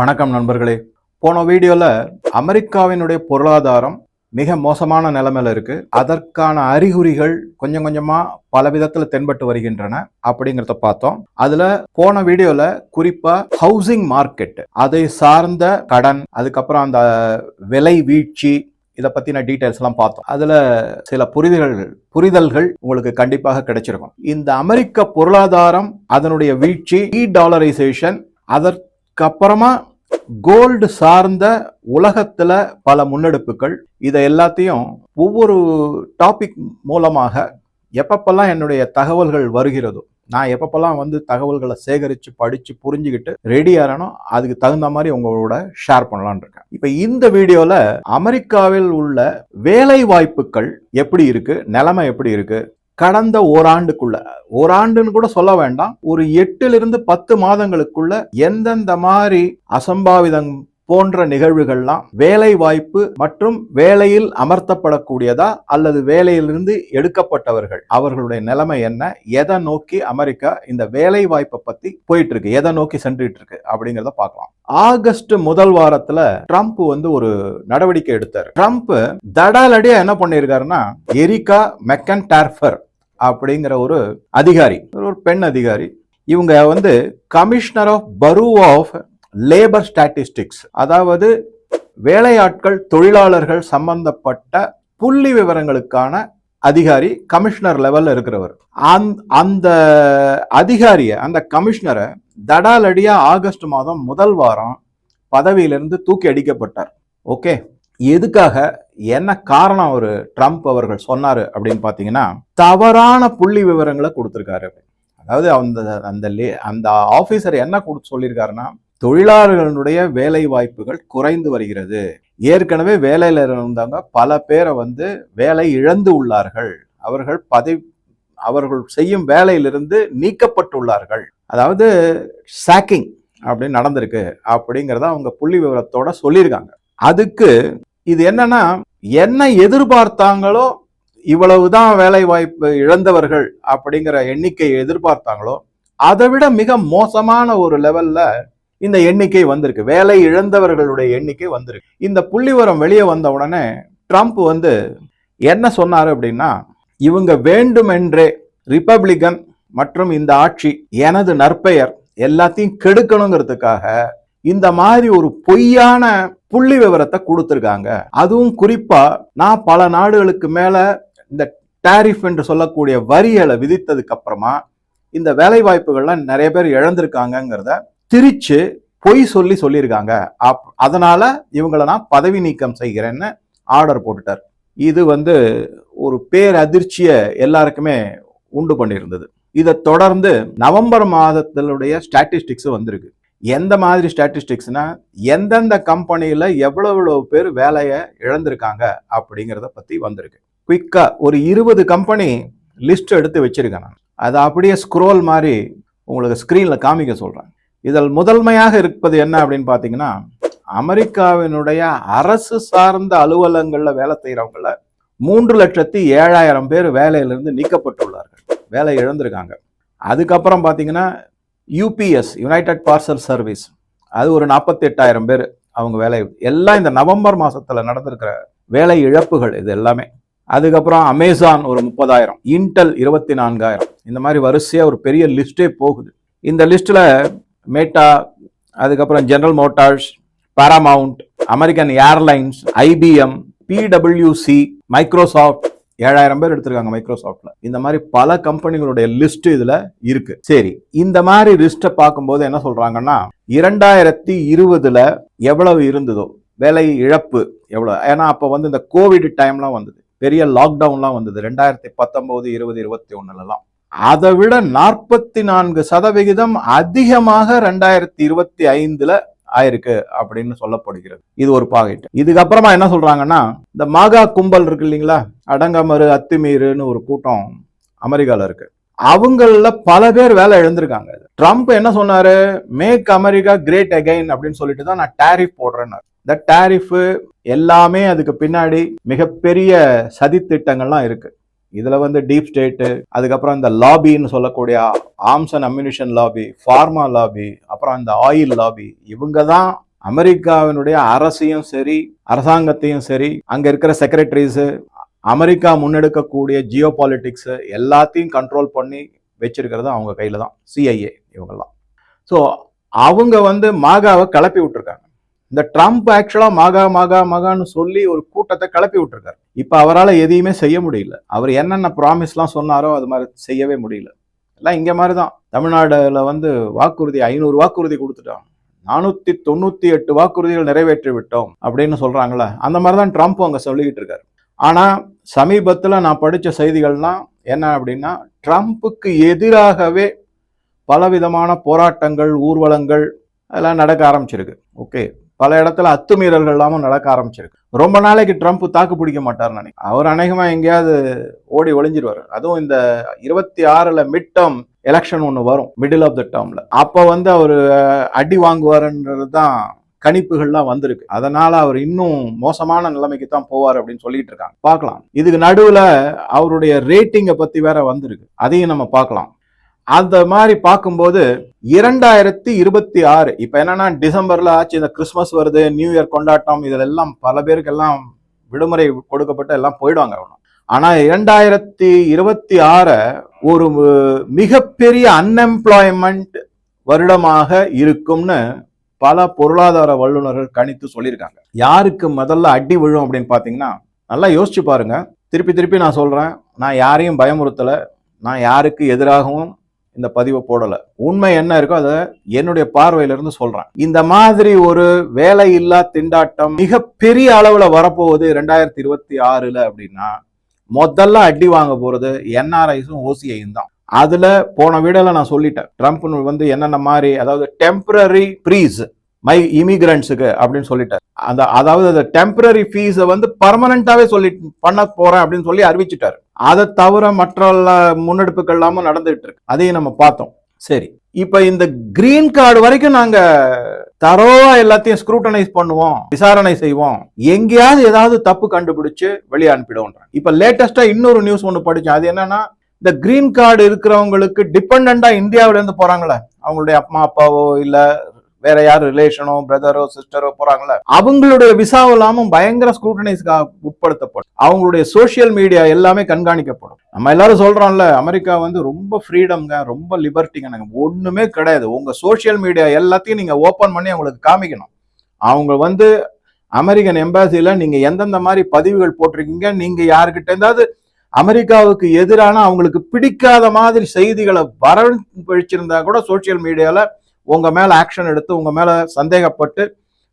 வணக்கம் நண்பர்களே. போன வீடியோல அமெரிக்காவினுடைய பொருளாதாரம் மிக மோசமான நிலைமையில இருக்கு. அதற்கான அறிகுறிகள் கொஞ்சம் கொஞ்சமா பல விதத்துல தென்பட்டு வருகின்றன அப்படிங்கிறத பார்த்தோம். அதுல போன வீடியோல குறிப்பா ஹவுசிங் மார்க்கெட் அதை சார்ந்த கடன் அதுக்கப்புறம் அந்த விலை வீழ்ச்சி இதை பத்தின டீட்டெயில்ஸ்லாம் எல்லாம் பார்த்தோம். அதுல சில புரிதல்கள் புரிதல்கள் உங்களுக்கு கண்டிப்பாக கிடைச்சிருக்கும். இந்த அமெரிக்க பொருளாதாரம் அதனுடைய வீழ்ச்சி டாலரைசேஷன் அதற்கப்புறமா கோல்டு சார்ந்த உலகத்துல பல முன்னெடுப்புகள். இதை எல்லாத்தையும் ஒவ்வொரு டாபிக் மூலமாக எப்பப்பெல்லாம் என்னுடைய தகவல்கள் வருகிறதோ நான் எப்பப்பெல்லாம் வந்து தகவல்களை சேகரித்து படித்து புரிஞ்சுக்கிட்டு ரெடி ஆறணும் அதுக்கு தகுந்த மாதிரி உங்களோட ஷேர் பண்ணலான்னு இருக்கேன். இப்போ இந்த வீடியோவில் அமெரிக்காவில் உள்ள வேலை வாய்ப்புகள் எப்படி இருக்குது நிலைமை எப்படி இருக்குது கடந்த ஓராண்டுக்குள்ள. ஓராண்டுன்னு கூட சொல்ல வேண்டாம். ஒரு எட்டிலிருந்து பத்து மாதங்களுக்குள்ள எந்தெந்த மாதிரி அசம்பாவிதம் போன்ற நிகழ்வுகள்லாம் வேலை வாய்ப்பு மற்றும் வேலையில் அமர்த்தப்படக்கூடியதா அல்லது வேலையிலிருந்து எடுக்கப்பட்டவர்கள் அவர்களுடைய நிலைமை என்ன எதை நோக்கி அமெரிக்கா இந்த வேலை வாய்ப்பை பத்தி போயிட்டு இருக்கு எதை நோக்கி சென்றுட்டு இருக்கு அப்படிங்கிறத பார்க்கலாம். ஆகஸ்ட் முதல் வாரத்துல ட்ரம்ப் வந்து ஒரு நடவடிக்கை எடுத்தார். ட்ரம்ப் தடாலடியா என்ன பண்ணியிருக்காருன்னா எரிகா மெக்கன் டார்ஃபர் அப்படிங்கிற ஒரு அதிகாரி ஒரு பெண் அதிகாரி இவங்க வந்து commissioner of bureau of labor statistics அதாவது வேலையாட்கள் தொழிலாளர்கள் சம்பந்தப்பட்ட புள்ளி விவரங்களுக்கான அதிகாரி கமிஷனர் லெவலில் இருக்கிறவர். அந்த அந்த அதிகாரியை அந்த கமிஷனரை தடாலடியாக ஆகஸ்ட் மாதம் முதல் வாரம் பதவியிலிருந்து தூக்கி அடிக்கப்பட்டார். ஓகே? எதுக்காக என்ன காரணம் அவர் ட்ரம்ப் அவர்கள் சொன்னார் அப்படின்னு பார்த்தீங்கன்னா தவறான புள்ளி விவரங்களை கொடுத்துருக்காரு அதாவது அந்த அந்த லே- அந்த ஆஃபீஸர் என்ன கொடுத்து சொல்லியிருக்காருன்னா தொழிலாளர்களுடைய வேலை வாய்ப்புகள் குறைந்து வருகிறது. ஏற்கனவே வேலையில் இருந்தவங்க பல பேரை வந்து வேலை இழந்து உள்ளார்கள். அவர்கள் பதவி அவர்கள் செய்யும் வேலையிலிருந்து நீக்கப்பட்டுள்ளார்கள். அதாவது சாக்கிங் அப்படின்னு நடந்திருக்கு அப்படிங்கிறத அவங்க புள்ளி விவரத்தோட சொல்லியிருக்காங்க. அதுக்கு இது என்னன்னா என்ன எதிர்பார்த்தாங்களோ இவ்வளவுதான் வேலை வாய்ப்பு இழந்தவர்கள் அப்படிங்கிற எண்ணிக்கையை எதிர்பார்த்தாங்களோ அதை விட மிக மோசமான ஒரு லெவல்ல இந்த எண்ணிக்கை வந்திருக்கு. வேலை இழந்தவர்களுடைய எண்ணிக்கை வந்திருக்கு. இந்த புள்ளிவரம் வெளியே வந்த உடனே ட்ரம்ப் வந்து என்ன சொன்னாரு அப்படின்னா இவங்க வேண்டுமென்றே ரிப்பப்ளிகன் மற்றும் இந்த ஆட்சி எனது நற்பெயர் எல்லாத்தையும் கெடுக்கணுங்கிறதுக்காக இந்த மாதிரி ஒரு பொய்யான புள்ளி விவரத்தை கொடுத்துருக்காங்க. அதுவும் குறிப்பா நான் பல நாடுகளுக்கு மேல இந்த டேரிஃப் என்று சொல்லக்கூடிய வரிகளை விதித்ததுக்கு அப்புறமா இந்த வேலை வாய்ப்புகள்லாம் நிறைய பேர் இழந்திருக்காங்கங்கிறத திரிச்சு பொய் சொல்லி சொல்லியிருக்காங்க. அப் அதனால இவங்களை நான் பதவி நீக்கம் செய்கிறேன்னு ஆர்டர் போட்டுட்டார். இது வந்து ஒரு பேரதிர்ச்சியை எல்லாருக்குமே உண்டு பண்ணியிருந்தது. இதை தொடர்ந்து நவம்பர் மாதத்தினுடைய ஸ்டாட்டிஸ்டிக்ஸ் வந்திருக்கு. எந்த மாதிரி ஸ்டாட்டிஸ்டிக்ஸ்னா எந்தெந்த கம்பெனியில் எவ்வளோ எவ்வளோ பேர் வேலையை இழந்திருக்காங்க அப்படிங்கிறத பற்றி வந்திருக்கு. குயிக்காக ஒரு இருபது கம்பெனி லிஸ்ட் எடுத்து வச்சிருக்கேன் நான். அதை அப்படியே ஸ்க்ரோல் மாதிரி உங்களுக்கு ஸ்க்ரீனில் காமிக்க சொல்கிறேன் இதில் முதன்மையாக இருப்பது என்ன அப்படின்னு பார்த்தீங்கன்னா அமெரிக்காவினுடைய அரசு சார்ந்த அலுவலகங்களில் வேலை செய்கிறவங்கள மூன்று லட்சத்தி ஏழாயிரம் பேர் வேலையிலிருந்து நீக்கப்பட்டுள்ளார்கள். வேலை இழந்திருக்காங்க. அதுக்கப்புறம் பார்த்தீங்கன்னா யூபிஎஸ் யுனைடெட் பார்சல் சர்வீஸ் அது ஒரு நாற்பத்தி எட்டாயிரம் பேர் அவங்க வேலை. எல்லாம் இந்த நவம்பர் மாதத்தில் நடந்திருக்கிற வேலை இழப்புகள் இது எல்லாமே. அதுக்கப்புறம் அமேசான் ஒரு முப்பதாயிரம். இன்டெல் இருபத்தி நான்காயிரம் இந்த மாதிரி வரிசையாக ஒரு பெரிய லிஸ்ட்டே போகுது. இந்த லிஸ்ட்டில் மேட்டா அதுக்கப்புறம் General Motors Paramount American Airlines IBM PWC Microsoft ஏழாயிரம் பேர் எடுத்திருக்காங்க மைக்ரோசாஃப்ட்ல இந்த மாதிரி பல கம்பெனிகளுடைய லிஸ்ட் இதுல இருக்கு. சரி இந்த மாதிரி லிஸ்ட்டை பார்க்கும்போது என்ன சொல்றாங்கன்னா இரண்டாயிரத்தி இருபதுல எவ்வளவு இருந்ததோ வேலை இழப்பு எவ்வளவு? ஏன்னா அப்ப வந்து இந்த கோவிட் டைம்லாம் வந்தது. பெரிய லாக்டவுன்லாம் வந்தது. ரெண்டாயிரத்தி பத்தொன்பது இருபது இருபத்தி ஒன்றுலலாம் அதை விட நாற்பத்தி நான்கு சதவிகிதம் அதிகமாக ரெண்டாயிரத்தி இருபத்தி ஐந்துல ஆயிருக்கு அப்படின்னு சொல்லப்படுகிறது. இது ஒரு பாக்கெட் இதுக்கப்புறமா என்ன சொல்றாங்கன்னா இந்த மாகா கும்பல் இருக்கு இல்லைங்களா? அடங்கமறு அத்துமீறுன்னு ஒரு கூட்டம் அமெரிக்கால இருக்கு. அவங்கள பல பேர் வேலை எழுந்திருக்காங்க ட்ரம்ப் என்ன சொன்னாரு? மேக் அமெரிக்கா கிரேட் அகைன் அப்படின்னு சொல்லிட்டு தான் நான் டேரிஃப் போடுறேன்னு இந்த டேரிஃபு எல்லாமே அதுக்கு பின்னாடி மிகப்பெரிய சதித்திட்டங்கள்லாம் இருக்குது இருக்கு. இதுல வந்து டீப் ஸ்டேட்டு அதுக்கப்புறம் இந்த லாபின்னு சொல்லக்கூடிய arms and ammunition lobby pharma lobby அப்புறம் இந்த ஆயில் லாபி இவங்க தான் அமெரிக்காவினுடைய அரசையும் சரி அரசாங்கத்தையும் சரி அங்க இருக்கிற செக்ரட்டரிஸ் அமெரிக்கா முன்னெடுக்கக்கூடிய ஜியோ பாலிட்டிக்ஸ் எல்லாத்தையும் கண்ட்ரோல் பண்ணி வச்சிருக்கிறது அவங்க கையில தான் சிஐஏ இவங்கெல்லாம். ஸோ அவங்க வந்து மாகாவை கிளப்பி விட்டுருக்காங்க. இந்த ட்ரம்ப் ஆக்சுவலா மகா மகா மகான்னு சொல்லி ஒரு கூட்டத்தை கிளப்பி விட்டுருக்காரு. இப்ப அவரால் எதையுமே செய்ய முடியல. அவர் என்னென்ன ப்ராமிஸ்லாம் சொன்னாரோ அது மாதிரி செய்யவே முடியல. எல்லாம் இங்க மாதிரி தான் தமிழ்நாடுல வந்து வாக்குறுதி ஐநூறு வாக்குறுதி கொடுத்துட்டோம் நானூத்தி தொண்ணூத்தி எட்டு வாக்குறுதிகள் நிறைவேற்றி விட்டோம் அப்படின்னு சொல்றாங்களே அந்த மாதிரி தான் ட்ரம்ப் அங்க சொல்லிக்கிட்டு இருக்காரு. ஆனா சமீபத்துல நான் படிச்ச செய்திகள்லாம் என்ன அப்படின்னா ட்ரம்ப்புக்கு எதிராகவே பலவிதமான போராட்டங்கள் ஊர்வலங்கள் அதெல்லாம் நடக்க ஆரம்பிச்சிருக்கு. ஓகே பல இடத்துல அத்துமீறல்கள் இல்லாமல் நடக்க ஆரம்பிச்சிருக்கு. ரொம்ப நாளைக்கு ட்ரம்ப் தாக்கு பிடிக்க மாட்டார்னு நினைக்கிறேன். அவர் அநேகமாக எங்கேயாவது ஓடி ஒளிஞ்சிருவாரு. அதுவும் இந்த இருபத்தி ஆறுல மிட் டேர்ம் எலெக்ஷன் ஒன்று வரும் மிடில் ஆஃப் த டேர்ம்ல அப்போ வந்து அவர் அடி வாங்குவார்ன்றது தான் கணிப்புகள்லாம் வந்திருக்கு. அதனால அவர் இன்னும் மோசமான நிலைமைக்கு தான் போவார் அப்படின்னு சொல்லிட்டு இருக்காங்க. பார்க்கலாம். இதுக்கு நடுவுல அவருடைய ரேட்டிங்கை பற்றி வேற வந்திருக்கு. அதையும் நம்ம பார்க்கலாம். அந்த மாதிரி பார்க்கும்போது இரண்டாயிரத்தி இருபத்தி ஆறு இப்போ என்னன்னா டிசம்பர்ல ஆச்சு இந்த கிறிஸ்மஸ் வருது நியூ இயர் கொண்டாட்டம் இதெல்லாம் பல பேருக்கு எல்லாம் விடுமுறை கொடுக்கப்பட்டு எல்லாம் போயிடுவாங்க அவனும் ஆனா இரண்டாயிரத்தி இருபத்தி ஆற ஒரு மிகப்பெரிய அன்எம்ப்ளாய்மெண்ட் வருடமாக இருக்கும்னு பல பொருளாதார வல்லுநர்கள் கணித்து சொல்லியிருக்காங்க. யாருக்கு முதல்ல அடி விழும் அப்படின்னு பாத்தீங்கன்னா நல்லா யோசிச்சு பாருங்க. திருப்பி திருப்பி நான் சொல்றேன். நான் யாரையும் பயமுறுத்தலை. நான் யாருக்கு எதிராகவும் இந்த பதிவை போடலை. உண்மை என்ன இருக்கோ அதை என்னுடைய பார்வையிலிருந்து சொல்றேன். இந்த மாதிரி ஒரு வேலை இல்லா திண்டாட்டம் மிகப்பெரிய அளவில் வரப்போகுது ரெண்டாயிரத்தி இருபத்தி ஆறுல அப்படின்னா முதல்ல அடி வாங்க போறது என்ஆர்ஐஸும் ஓசிஐயும் தான். அதுல போன வீடியோல நான் சொல்லிட்டேன். ட்ரம்ப் வந்து என்னென்ன மாதிரி அதாவது டெம்பரரி ப்ரீஸ் மை இமிகிரண்ட்ஸுக்கு அப்படின்னு சொல்லிட்டார். அந்த அதாவது அந்த டெம்பரரி ஃபீஸை வந்து பர்மனண்டாவே சொல்லி பண்ண போறேன் அப்படின்னு சொல்லி அறிவிச்சிட்டாரு. அதை தவிர மற்ற முன்னெடுப்புகள் எல்லாமும் நடந்துகிட்டு இருக்கு. அதையும் நம்ம பார்த்தோம். சரி. இப்போ இந்த கிரீன் கார்டு வரைக்கும் நாங்க தரோவா எல்லாத்தையும் ஸ்க்ரூட்டனைஸ் பண்ணுவோம் விசாரணை செய்வோம். எங்கேயாவது ஏதாவது தப்பு கண்டுபிடிச்சு வெளியே அனுப்பிடுவோம் இப்போ லேட்டஸ்டா இன்னொரு நியூஸ் ஒன்று படிச்சேன். அது என்னன்னா இந்த கிரீன் கார்டு இருக்கிறவங்களுக்கு டிபெண்டா இந்தியாவில இருந்து போறாங்களே. அவங்களுடைய அம்மா அப்பாவோ இல்ல வேற யார் ரிலேஷனோ பிரதரோ சிஸ்டரோ போறாங்களே அவங்களுடைய விசா இல்லாமல் பயங்கர ஸ்க்ரூட்டனைஸ்க்கு உட்படுத்தப்படும். அவங்களுடைய சோசியல் மீடியா எல்லாமே கண்காணிக்கப்படும். நம்ம எல்லாரும் சொல்றோம்ல அமெரிக்கா வந்து ரொம்ப ஃப்ரீடம்ங்க ரொம்ப லிபர்ட்டிங்க ஒண்ணுமே கிடையாது. உங்க சோசியல் மீடியா எல்லாத்தையும் நீங்க ஓபன் பண்ணி அவங்களுக்கு காமிக்கணும். அவங்க வந்து அமெரிக்கன் எம்பாசியில நீங்க எந்தெந்த மாதிரி பதிவுகள் போட்டிருக்கீங்க நீங்க யாருக்கிட்ட இருந்தாவது அமெரிக்காவுக்கு எதிரான அவங்களுக்கு பிடிக்காத மாதிரி செய்திகளை வரவழிச்சிருந்தா கூட சோசியல் மீடியால உங்கள் மேலே ஆக்ஷன் எடுத்து உங்கள் மேலே சந்தேகப்பட்டு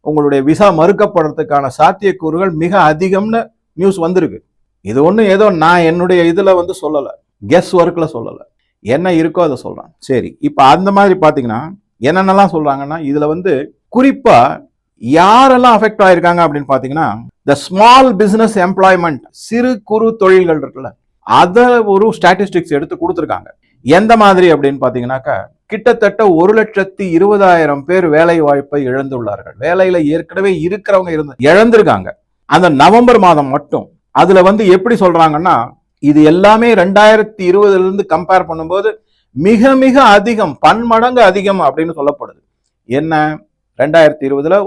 உங்களுடைய விசா மறுக்கப்படுறதுக்கான சாத்தியக்கூறுகள் மிக அதிகம்னு நியூஸ் வந்திருக்கு. இது ஒன்றும் ஏதோ நான் என்னுடைய இதில் வந்து சொல்லலை. கெஸ் ஒர்க்கில் சொல்லலை. என்ன இருக்கோ அதை சொல்கிறேன் சரி இப்போ அந்த மாதிரி பார்த்தீங்கன்னா என்னென்னலாம் சொல்கிறாங்கன்னா இதில் வந்து குறிப்பாக யாரெல்லாம் அஃபெக்ட் ஆயிருக்காங்க அப்படின்னு பார்த்தீங்கன்னா த ஸ்மால் பிஸ்னஸ் எம்ப்ளாய்மெண்ட் சிறு குறு தொழில்கள் இருக்குல்ல அதை ஒரு ஸ்டாட்டிஸ்டிக்ஸ் எடுத்து கொடுத்துருக்காங்க. எந்த மாதிரி அப்படின்னு பார்த்தீங்கன்னாக்கா கிட்டத்தட்ட ஒரு லட்சத்தி இருபதாயிரம் பேர் வேலை வாய்ப்பை இழந்துள்ளார்கள். வேலையில ஏற்கனவே இருக்கிறவங்க இருந்து இழந்திருக்காங்க. அந்த நவம்பர் மாதம் மட்டும். அதுல வந்து எப்படி சொல்றாங்கன்னா இது எல்லாமே ரெண்டாயிரத்தி இருபதுல இருந்து கம்பேர் பண்ணும்போது மிக மிக அதிகம் பன்மடங்கு அதிகம் அப்படின்னு சொல்லப்படுது. என்ன? ரெண்டாயிரத்தி இருபதுல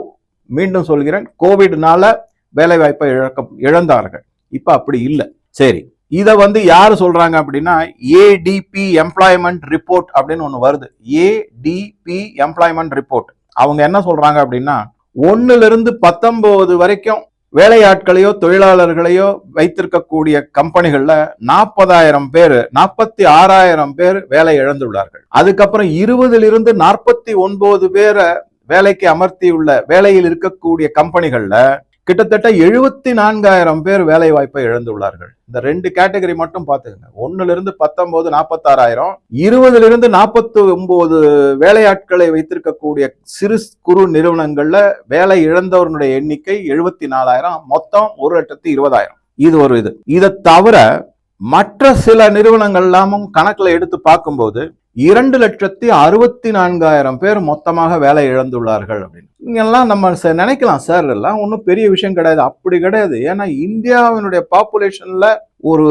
மீண்டும் சொல்கிறேன் கோவிட்னால வேலை வாய்ப்பை இழக்க இழந்தார்கள். இப்ப அப்படி இல்லை. சரி. இதை வந்து யார் சொல்றாங்க அப்படின்னா ஏடிபி எம்ப்ளாய்மெண்ட் ரிப்போர்ட் அப்படின்னு ஒன்று வருது. ஏடிபி எம்ப்ளாய்மெண்ட் ரிப்போர்ட் அவங்க என்ன சொல்றாங்க அப்படின்னா ஒன்னுல இருந்து பத்தொன்பது வரைக்கும் வேலையாட்களையோ தொழிலாளர்களையோ வைத்திருக்கக்கூடிய கம்பெனிகளில் நாற்பதாயிரம் பேர் நாற்பத்தி ஆறாயிரம் பேர் வேலை இழந்துள்ளார்கள். அதுக்கப்புறம் இருபதிலிருந்து நாற்பத்தி ஒன்பது பேரை வேலைக்கு அமர்த்தியுள்ள வேலையில் இருக்கக்கூடிய கம்பெனிகளில் கிட்டத்தட்ட எழுபத்தி நான்காயிரம் பேர் வேலை வாய்ப்பை இழந்துள்ளார்கள். இந்த ரெண்டு கேட்டகரி மட்டும் பார்த்துக்கங்க. ஒன்னுல இருந்து பத்தொன்பது நாற்பத்தாறாயிரம் இருபதுல இருந்து நாற்பத்தி ஒன்பது வேலையாட்களை வைத்திருக்கக்கூடிய சிறு குறு நிறுவனங்கள்ல வேலை இழந்தவர்களுடைய எண்ணிக்கை எழுபத்தி நாலாயிரம் மொத்தம் ஒரு லட்சத்தி இருபதாயிரம். இது ஒரு இது. இதை தவிர மற்ற சில நிறுவனங்கள் எல்லாமும் கணக்கில் எடுத்து பார்க்கும்போது இரண்டு லட்சத்தி அறுபத்தி நான்காயிரம் பேர் மொத்தமாக வேலை இழந்துள்ளார்கள் அப்படின்னு. இங்கெல்லாம் நம்ம நினைக்கலாம் சார் எல்லாம் ஒன்றும் பெரிய விஷயம் கிடையாது. அப்படி கிடையாது. ஏன்னா இந்தியாவினுடைய பாப்புலேஷன்ல ஒரு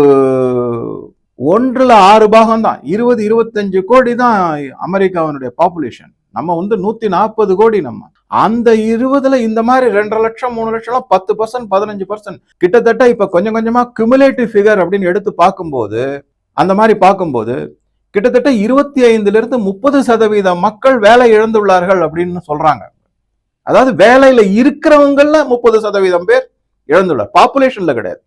ஒன்றில் ஆறு பாகம் தான் இருபது இருபத்தஞ்சு கோடி தான் அமெரிக்காவினுடைய பாப்புலேஷன். நம்ம வந்து நூற்றி நாற்பது கோடி நம்ம. அந்த இருபதுல இந்த மாதிரி ரெண்டரை லட்சம் மூணு லட்சம் பத்து பர்சன்ட் பதினஞ்சு பர்சன்ட் கிட்டத்தட்ட இப்ப கொஞ்சம் கொஞ்சமா கிமுலேட்டிவ் ஃபிகர் அப்படின்னு எடுத்து பார்க்கும்போது அந்த மாதிரி பார்க்கும்போது கிட்டத்தட்ட இருபத்தி ஐந்துல இருந்து முப்பது சதவீதம் மக்கள் வேலை இழந்துள்ளார்கள் அப்படின்னு சொல்றாங்க. அதாவது வேலையில இருக்கிறவங்கல முப்பது சதவீதம் பேர் இழந்துள்ளார். பாப்புலேஷன்ல கிடையாது.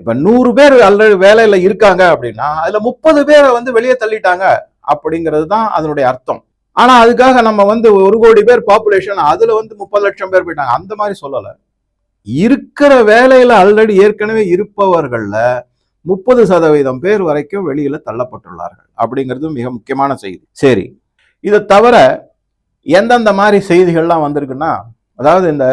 இப்ப நூறு பேர் ஆல்ரெடி வேலையில இருக்காங்க அப்படின்னா அதுல முப்பது பேரை வந்து வெளியே தள்ளிட்டாங்க அப்படிங்கிறது தான் அதனுடைய அர்த்தம். ஆனா அதுக்காக நம்ம வந்து ஒரு கோடி பேர் பாப்புலேஷன் அதுல வந்து முப்பது லட்சம் பேர் போயிட்டாங்க. அந்த மாதிரி சொல்லலை. இருக்கிற வேலையில ஆல்ரெடி ஏற்கனவே இருப்பவர்கள்ல முப்பது சதவீதம் பேர் வரைக்கும் வெளியில தள்ளப்பட்டுள்ளார்கள். அப்படிங்கிறது மிக முக்கியமான செய்தி. சரி. இதை தவிர எந்தெந்த மாதிரி செய்திகள்லாம் வந்திருக்குன்னா அதாவது இந்த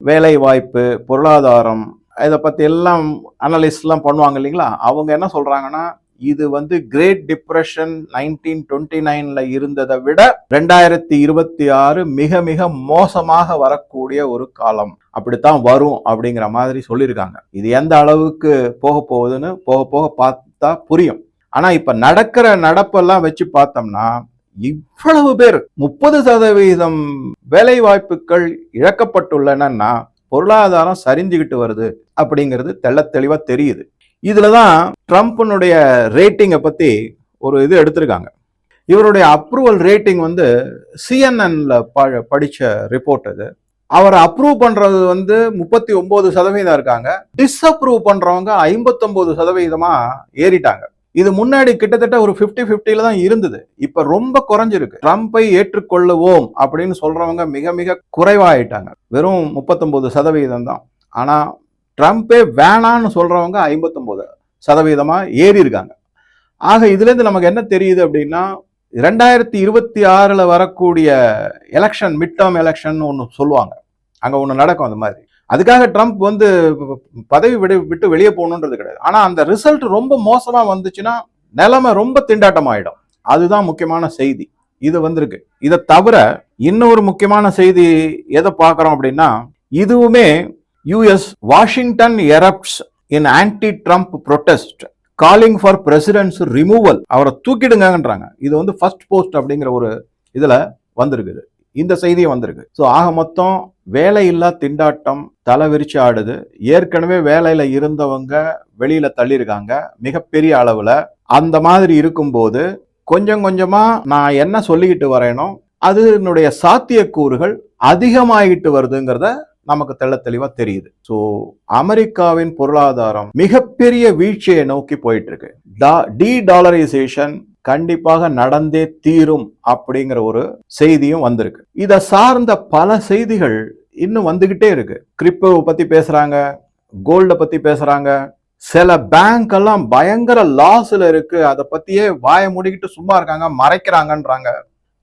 வேலை வாய்ப்பு பொருளாதாரம் இதை பற்றி எல்லாம் அனலிஸ்ட்லாம் பண்ணுவாங்க இல்லைங்களா? அவங்க என்ன சொல்கிறாங்கன்னா இது வந்து கிரேட் டிப்ரெஷன் நைன்டீன் டுவெண்ட்டி நைன்ல இருந்ததை விட ரெண்டாயிரத்தி இருபத்தி ஆறு மிக மிக மோசமாக வரக்கூடிய ஒரு காலம். அப்படித்தான் வரும் அப்படிங்கிற மாதிரி சொல்லியிருக்காங்க. இது எந்த அளவுக்கு போக போகுதுன்னு போக போக பார்த்தா புரியும். ஆனா இப்ப நடக்கிற நடப்பெல்லாம் வச்சு பார்த்தோம்னா இவ்வளவு பேர் முப்பது சதவீதம் வேலை வாய்ப்புகள் இழக்கப்பட்டுள்ளன பொருளாதாரம் சரிஞ்சுக்கிட்டு வருது அப்படிங்கிறது தெள்ள தெளிவா தெரியுது. இதுல தான் ட்ரம்ப்னுடைய ரேட்டிங்கை பற்றி ஒரு இது எடுத்திருக்காங்க. இவருடைய அப்ரூவல் ரேட்டிங் வந்து சிஎன்என்ல படித்த ரிப்போர்ட் இது. அவரை அப்ரூவ் பண்ணுறது வந்து முப்பத்தி ஒம்பது சதவீதம் இருக்காங்க. டிஸ்அப்ரூவ் பண்ணுறவங்க ஐம்பத்தொம்போது சதவீதமாக ஏறிட்டாங்க. இது முன்னாடி கிட்டத்தட்ட ஒரு ஃபிஃப்டி ஃபிஃப்டியில தான் இருந்தது. இப்போ ரொம்ப குறைஞ்சிருக்கு. ட்ரம்ப்பை ஏற்றுக்கொள்ளுவோம் அப்படின்னு சொல்றவங்க மிக மிக குறைவாயிட்டாங்க. வெறும் முப்பத்தொன்பது சதவீதம் தான் ஆனால் ட்ரம்ப்பே வேணான்னு சொல்றவங்க ஐம்பத்தொம்போது சதவீதமாக ஏறி இருக்காங்க. ஆக இதுலேருந்து நமக்கு என்ன தெரியுது அப்படின்னா ரெண்டாயிரத்தி இருபத்தி ஆறில் வரக்கூடிய எலெக்ஷன் மிட் டேர்ம் எலெக்ஷன் ஒன்று சொல்லுவாங்க. அங்கே ஒன்று நடக்கும் அந்த மாதிரி. அதுக்காக ட்ரம்ப் வந்து பதவி விட விட்டு வெளியே போகணுன்றது கிடையாது. ஆனால் அந்த ரிசல்ட் ரொம்ப மோசமாக வந்துச்சுன்னா நிலைமை ரொம்ப திண்டாட்டமாயிடும். அதுதான் முக்கியமான செய்தி. இது வந்திருக்கு. இதை தவிர இன்னொரு முக்கியமான செய்தி எதை பார்க்குறோம் அப்படின்னா இதுவுமே US Washington erupts in anti Trump protest calling for president's removal அவரை தூக்கிடுங்கன்றாங்க இது வந்து ஃபர்ஸ்ட் போஸ்ட் அப்படிங்கிற ஒரு இதில் வந்திருக்குது. இந்த செய்தியும் வந்திருக்கு. ஸோ ஆக மொத்தம் வேலையில்லா திண்டாட்டம் தலை விரிச்சு ஆடுது. ஏற்கனவே வேலையில் இருந்தவங்க வெளியில் தள்ளியிருக்காங்க. மிகப்பெரிய அளவில். அந்த மாதிரி இருக்கும்போது கொஞ்சம் கொஞ்சமாக நான் என்ன சொல்லிக்கிட்டு வரேனோ அதனுடைய சாத்தியக்கூறுகள் அதிகமாகிட்டு வருதுங்கிறத நமக்கு தெள்ள தெளிவாக தெரியுது. ஸோ அமெரிக்காவின் பொருளாதாரம் மிகப்பெரிய வீழ்ச்சியை நோக்கி போயிட்டு இருக்கு டி டாலரைசேஷன் கண்டிப்பாக நடந்தே தீரும் அப்படிங்கிற ஒரு செய்தியும் வந்திருக்கு. இதை சார்ந்த பல செய்திகள் இன்னும் வந்துகிட்டே இருக்கு. கிரிப்டோ பத்தி பேசுறாங்க கோல்டை பத்தி பேசுறாங்க. சில பேங்க் எல்லாம் பயங்கர லாஸ்ல இருக்கு. அதை பத்தியே வாய மூடிக்கிட்டு சும்மா இருக்காங்க மறைக்கிறாங்கன்றாங்க.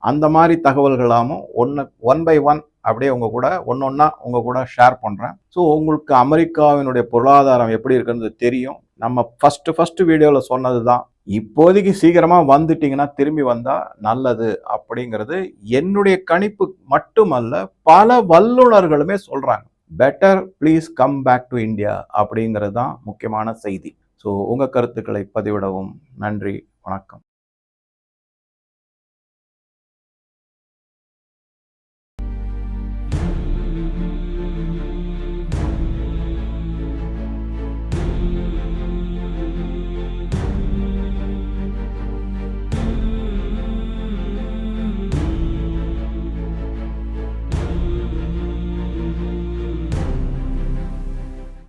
அந்த மாதிரி தகவல்களாமும் ஒன்று ஒன் பை ஒன் அப்படியே உங்கள் கூட ஒன்றா உங்கள் கூட ஷேர் பண்ணுறேன் ஸோ உங்களுக்கு அமெரிக்காவினுடைய பொருளாதாரம் எப்படி இருக்குன்றது தெரியும். நம்ம ஃபஸ்ட்டு ஃபஸ்ட்டு வீடியோவில் சொன்னது தான் இப்போதைக்கு சீக்கிரமாக வந்துட்டீங்கன்னா திரும்பி வந்தால் நல்லது அப்படிங்கிறது என்னுடைய கணிப்பு மட்டுமல்ல பல வல்லுநர்களுமே சொல்கிறாங்க better please come back to India அப்படிங்கிறது தான் முக்கியமான செய்தி. ஸோ உங்கள் கருத்துக்களை பதிவிடவும். நன்றி வணக்கம்.